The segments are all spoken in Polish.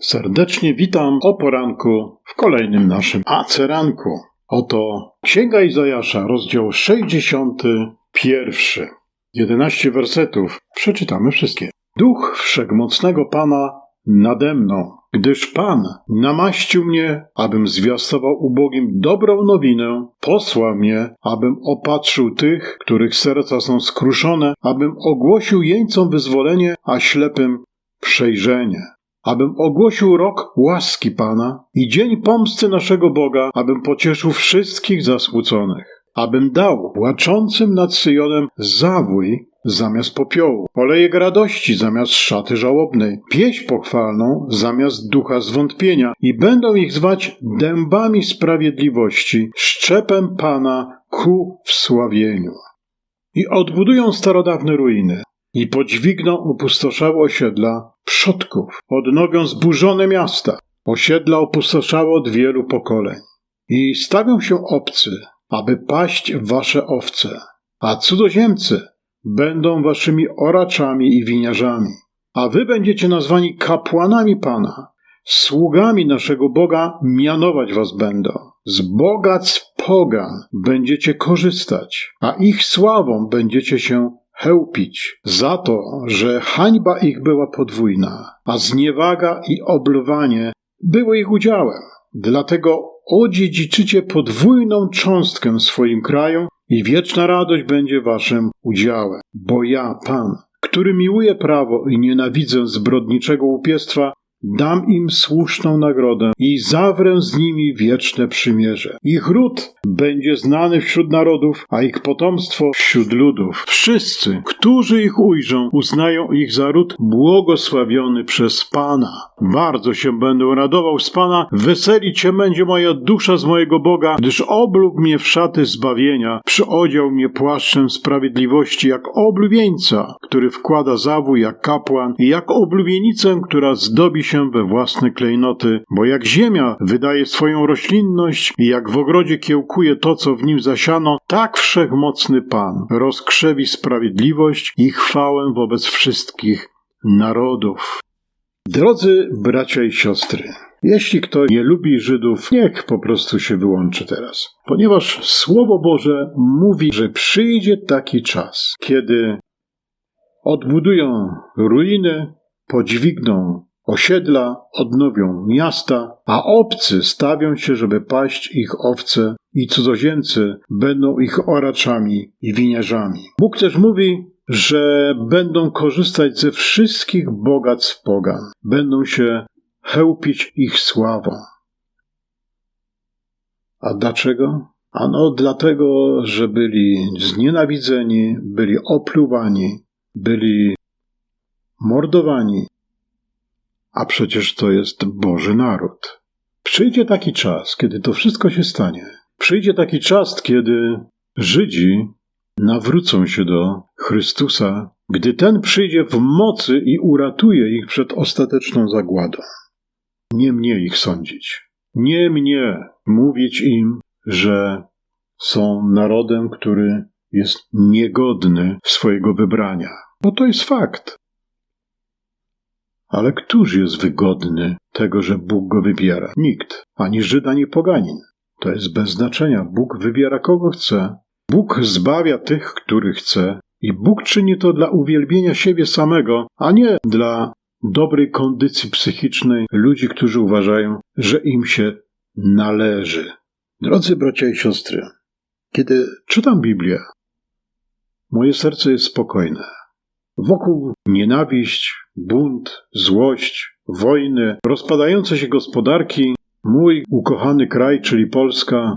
Serdecznie witam o poranku w kolejnym naszym aceranku. Oto Księga Izajasza, rozdział 61. 11 wersetów. Przeczytamy wszystkie. Duch Wszechmocnego Pana nade mną, gdyż Pan namaścił mnie, abym zwiastował ubogim dobrą nowinę, posłał mnie, abym opatrzył tych, których serca są skruszone, abym ogłosił jeńcom wyzwolenie, a ślepym przejrzenie abym ogłosił rok łaski Pana i dzień pomsty naszego Boga, abym pocieszył wszystkich zasmuconych, abym dał płaczącym nad Syjonem zawój zamiast popiołu, olejek radości zamiast szaty żałobnej, pieśń pochwalną zamiast ducha zwątpienia i będą ich zwać dębami sprawiedliwości, szczepem Pana ku wsławieniu. I odbudują starodawne ruiny, i podźwigną opustoszałe osiedla przodków, odnowią zburzone miasta, osiedla opustoszały od wielu pokoleń. I stawią się obcy, aby paść wasze owce, a cudzoziemcy będą waszymi oraczami i winiarzami, a wy będziecie nazwani kapłanami Pana, sługami naszego Boga mianować was będą. Z bogactw pogan będziecie korzystać, a ich sławą będziecie się chełpić za to, że hańba ich była podwójna, a zniewaga i obluwanie były ich udziałem. Dlatego odziedziczycie podwójną cząstkę swoim kraju i wieczna radość będzie waszym udziałem. Bo ja, Pan, który miłuje prawo i nienawidzę zbrodniczego upiestwa, Dam im słuszną nagrodę i zawrę z nimi wieczne przymierze. Ich ród będzie znany wśród narodów, a ich potomstwo wśród ludów. Wszyscy, którzy ich ujrzą, uznają ich za ród błogosławiony przez Pana. Bardzo się będę radował z Pana, weselić się będzie moja dusza z mojego Boga, gdyż oblógł mnie w szaty zbawienia, przyodział mnie płaszczem sprawiedliwości, jak oblubieńca, który wkłada zawój jak kapłan i jak oblubienicę, która zdobi się we własne klejnoty, bo jak ziemia wydaje swoją roślinność i jak w ogrodzie kiełkuje to, co w nim zasiano, tak wszechmocny Pan rozkrzewi sprawiedliwość i chwałę wobec wszystkich narodów. Drodzy bracia i siostry, jeśli ktoś nie lubi Żydów, niech po prostu się wyłączy teraz. Ponieważ Słowo Boże mówi, że przyjdzie taki czas, kiedy odbudują ruiny, podźwigną osiedla, odnowią miasta, a obcy stawią się, żeby paść ich owce i cudzoziemcy będą ich oraczami i winiarzami. Bóg też mówi, że będą korzystać ze wszystkich bogactw pogan, będą się chełpić ich sławą. A dlaczego? Ano dlatego, że byli znienawidzeni, byli opluwani, byli mordowani, a przecież to jest Boży naród. Przyjdzie taki czas, kiedy to wszystko się stanie. Przyjdzie taki czas, kiedy Żydzi nawrócą się do Chrystusa, gdy ten przyjdzie w mocy i uratuje ich przed ostateczną zagładą. Nie mnie ich sądzić. Nie mnie mówić im, że są narodem, który jest niegodny swojego wybrania. Bo to jest fakt. Ale któż jest wygodny tego, że Bóg go wybiera? Nikt, ani Żyd, ani poganin. To jest bez znaczenia. Bóg wybiera kogo chce. Bóg zbawia tych, których chce. I Bóg czyni to dla uwielbienia siebie samego, a nie dla dobrej kondycji psychicznej ludzi, którzy uważają, że im się należy. Drodzy bracia i siostry, kiedy czytam Biblię, moje serce jest spokojne. Wokół nienawiść, bunt, złość, wojny, rozpadające się gospodarki, mój ukochany kraj, czyli Polska,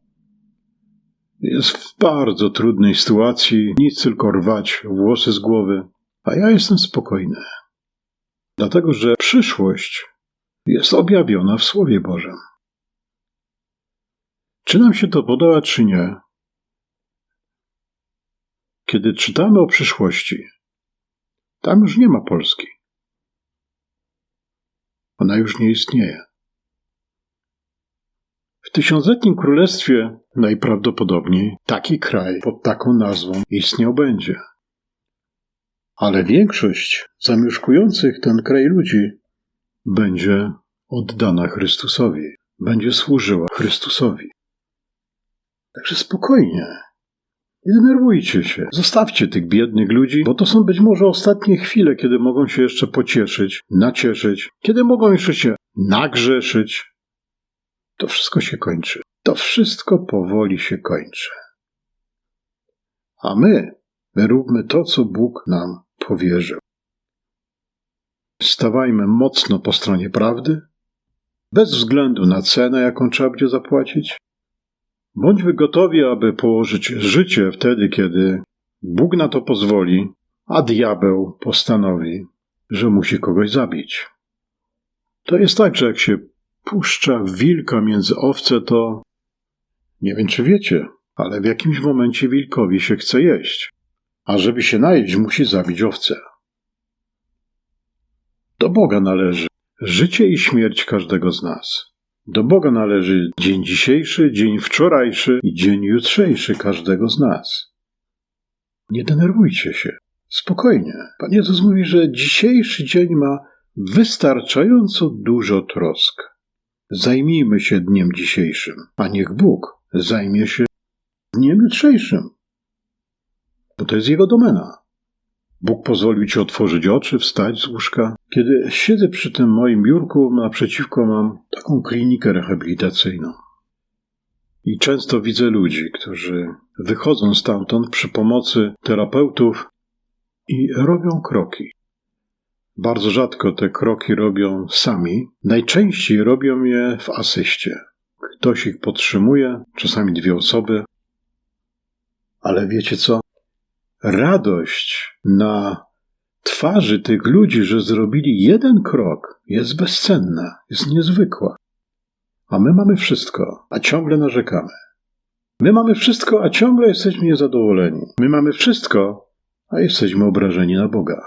jest w bardzo trudnej sytuacji, nic tylko rwać włosy z głowy, a ja jestem spokojny. Dlatego, że przyszłość jest objawiona w Słowie Bożym. Czy nam się to podoba, czy nie? Kiedy czytamy o przyszłości, tam już nie ma Polski. Ona już nie istnieje. W tysiącletnim królestwie najprawdopodobniej taki kraj pod taką nazwą istniał będzie. Ale większość zamieszkujących ten kraj ludzi będzie oddana Chrystusowi, będzie służyła Chrystusowi. Także spokojnie. Nie denerwujcie się. Zostawcie tych biednych ludzi, bo to są być może ostatnie chwile, kiedy mogą się jeszcze pocieszyć, nacieszyć, kiedy mogą jeszcze się nagrzeszyć. To wszystko się kończy. To wszystko powoli się kończy. A my, my róbmy to, co Bóg nam powierzył. Stawajmy mocno po stronie prawdy, bez względu na cenę, jaką trzeba będzie zapłacić. Bądźmy gotowi, aby położyć życie wtedy, kiedy Bóg na to pozwoli, a diabeł postanowi, że musi kogoś zabić. To jest tak, że jak się puszcza wilka między owce, to nie wiem, czy wiecie, ale w jakimś momencie wilkowi się chce jeść. A żeby się najeść, musi zabić owcę. Do Boga należy życie i śmierć każdego z nas. Do Boga należy dzień dzisiejszy, dzień wczorajszy i dzień jutrzejszy każdego z nas. Nie denerwujcie się. Spokojnie. Pan Jezus mówi, że dzisiejszy dzień ma wystarczająco dużo trosk. Zajmijmy się dniem dzisiejszym, a niech Bóg zajmie się dniem jutrzejszym. Bo to jest Jego domena. Bóg pozwolił ci otworzyć oczy, wstać z łóżka. Kiedy siedzę przy tym moim biurku, naprzeciwko mam taką klinikę rehabilitacyjną. I często widzę ludzi, którzy wychodzą stamtąd przy pomocy terapeutów i robią kroki. Bardzo rzadko te kroki robią sami, najczęściej robią je w asyście. Ktoś ich podtrzymuje, czasami dwie osoby. Ale wiecie co? Radość na twarzy tych ludzi, że zrobili jeden krok, jest bezcenna, jest niezwykła. A my mamy wszystko, a ciągle narzekamy. My mamy wszystko, a ciągle jesteśmy niezadowoleni. My mamy wszystko, a jesteśmy obrażeni na Boga.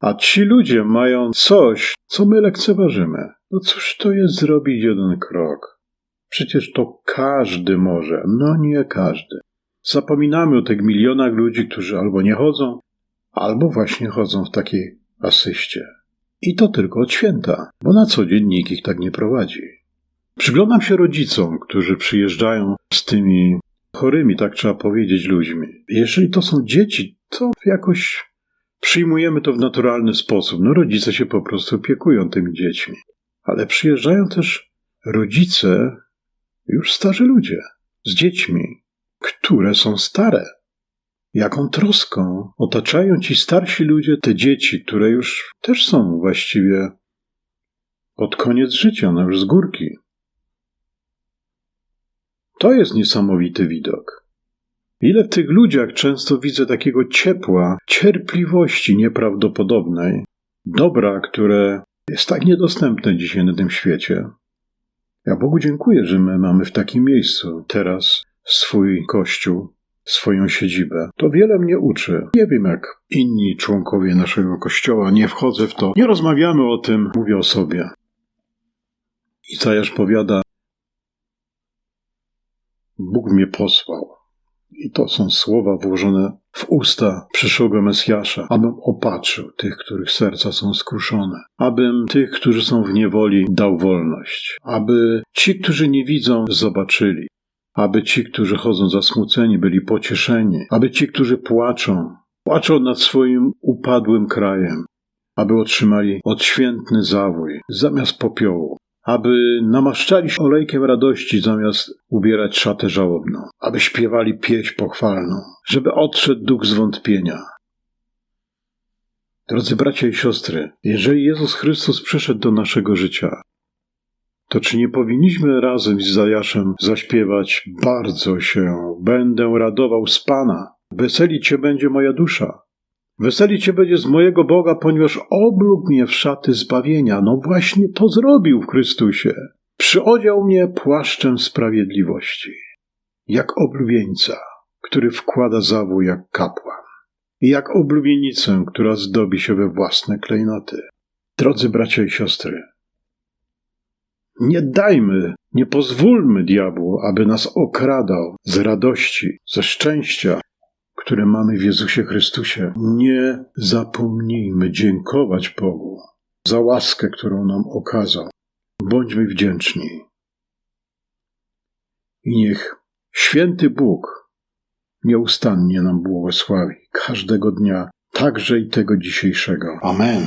A ci ludzie mają coś, co my lekceważymy. No cóż to jest zrobić jeden krok? Przecież to każdy może. No nie każdy. Zapominamy o tych milionach ludzi, którzy albo nie chodzą, albo właśnie chodzą w takiej asyście. I to tylko od święta, bo na co dzień nikt ich tak nie prowadzi. Przyglądam się rodzicom, którzy przyjeżdżają z tymi chorymi, tak trzeba powiedzieć, ludźmi. Jeżeli to są dzieci, to jakoś przyjmujemy to w naturalny sposób. No, rodzice się po prostu opiekują tymi dziećmi. Ale przyjeżdżają też rodzice, już starzy ludzie, z dziećmi, które są stare. Jaką troską otaczają ci starsi ludzie te dzieci, które już też są właściwie pod koniec życia, no już z górki. To jest niesamowity widok. Ile w tych ludziach często widzę takiego ciepła, cierpliwości nieprawdopodobnej, dobra, które jest tak niedostępne dzisiaj na tym świecie. Ja Bogu dziękuję, że my mamy w takim miejscu teraz swój kościół, swoją siedzibę. To wiele mnie uczy. Nie wiem jak inni członkowie naszego kościoła, nie wchodzę w to, nie rozmawiamy o tym, mówię o sobie. Izajasz powiada, Bóg mnie posłał. I to są słowa włożone w usta przyszłego Mesjasza, abym opatrzył tych, których serca są skruszone, abym tych, którzy są w niewoli, dał wolność, aby ci, którzy nie widzą, zobaczyli, aby ci, którzy chodzą zasmuceni, byli pocieszeni, aby ci, którzy płaczą, płaczą nad swoim upadłym krajem, aby otrzymali odświętny zawój zamiast popiołu, aby namaszczali się olejkiem radości zamiast ubierać szatę żałobną, aby śpiewali pieśń pochwalną, żeby odszedł duch zwątpienia. Drodzy bracia i siostry, jeżeli Jezus Chrystus przyszedł do naszego życia, to czy nie powinniśmy razem z Zajaszem zaśpiewać bardzo się będę radował z Pana, weselić się będzie moja dusza, Weselić się będzie z mojego Boga, ponieważ oblógł mnie w szaty zbawienia. No właśnie to zrobił w Chrystusie. Przyodział mnie płaszczem sprawiedliwości, jak oblubieńca, który wkłada zawój jak kapłan, i jak oblubienicę, która zdobi się we własne klejnoty. Drodzy bracia i siostry, nie dajmy, nie pozwólmy diabłu, aby nas okradał z radości, ze szczęścia, które mamy w Jezusie Chrystusie. Nie zapomnijmy dziękować Bogu za łaskę, którą nam okazał. bądźmy wdzięczni. I niech święty Bóg nieustannie nam błogosławi każdego dnia, także i tego dzisiejszego. Amen.